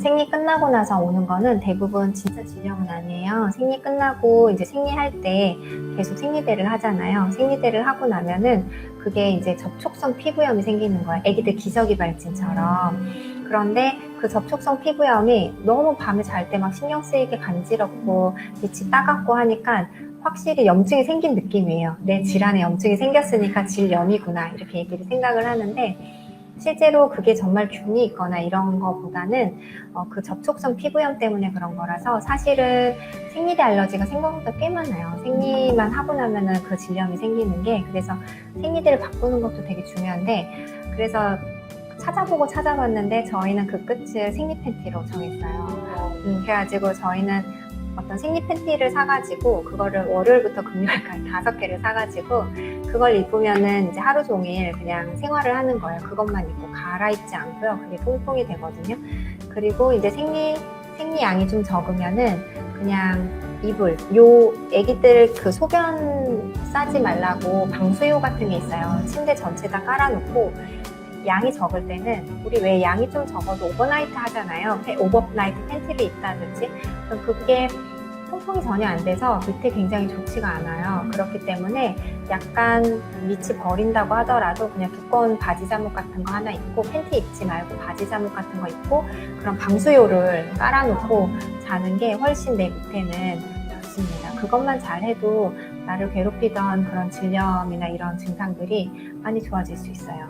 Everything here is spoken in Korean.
생리 끝나고 나서 오는 거는 대부분 진짜 질염은 아니에요. 생리 끝나고 이제 생리할 때 계속 생리대를 하잖아요. 생리대를 하고 나면은 그게 이제 접촉성 피부염이 생기는 거예요. 애기들 기저귀 발진처럼. 그런데 그 접촉성 피부염이 너무 밤에 잘 때 막 신경 쓰이게 간지럽고 밑이 따갑고 하니까 확실히 염증이 생긴 느낌이에요. 내 질환에 염증이 생겼으니까 질염이구나 이렇게 얘기를 생각을 하는데 실제로 그게 정말 균이 있거나 이런 거보다는 어, 그 접촉성 피부염 때문에 그런 거라서 사실은 생리대 알러지가 생각보다 꽤 많아요. 생리만 하고 나면은 그 질염이 생기는 게 그래서 생리대를 바꾸는 것도 되게 중요한데 그래서 찾아보고 찾아봤는데 저희는 그 끝을 생리 팬티로 정했어요. 음, 그래가지고 저희는 어떤 생리 팬티를 사가지고 그거를 월요일부터 금요일까지 다섯 개를 사가지고 그걸 입으면은 이제 하루 종일 그냥 생활을 하는 거예요. 그것만 입고 갈아입지 않고요. 그게 통풍이 되거든요. 그리고 이제 생리 생리 양이 좀 적으면은 그냥 이불 요 애기들 그 소변 싸지 말라고 방수요 같은 게 있어요. 침대 전체다 깔아놓고 양이 적을 때는 우리 왜 양이 좀 적어도 오버나이트 하잖아요. 페- 오버나이트 팬티를 입다든지 그럼 그게 통풍이 전혀 안 돼서 밑에 굉장히 좋지가 않아요. 그렇기 때문에 약간 밑이 버린다고 하더라도 그냥 두꺼운 바지 잠옷 같은 거 하나 입고 팬티 입지 말고 바지 잠옷 같은 거 입고 그런 방수요를 깔아놓고 자는 게 훨씬 내 밑에는 좋습니다. 그것만 잘해도 나를 괴롭히던 그런 질염이나 이런 증상들이 많이 좋아질 수 있어요.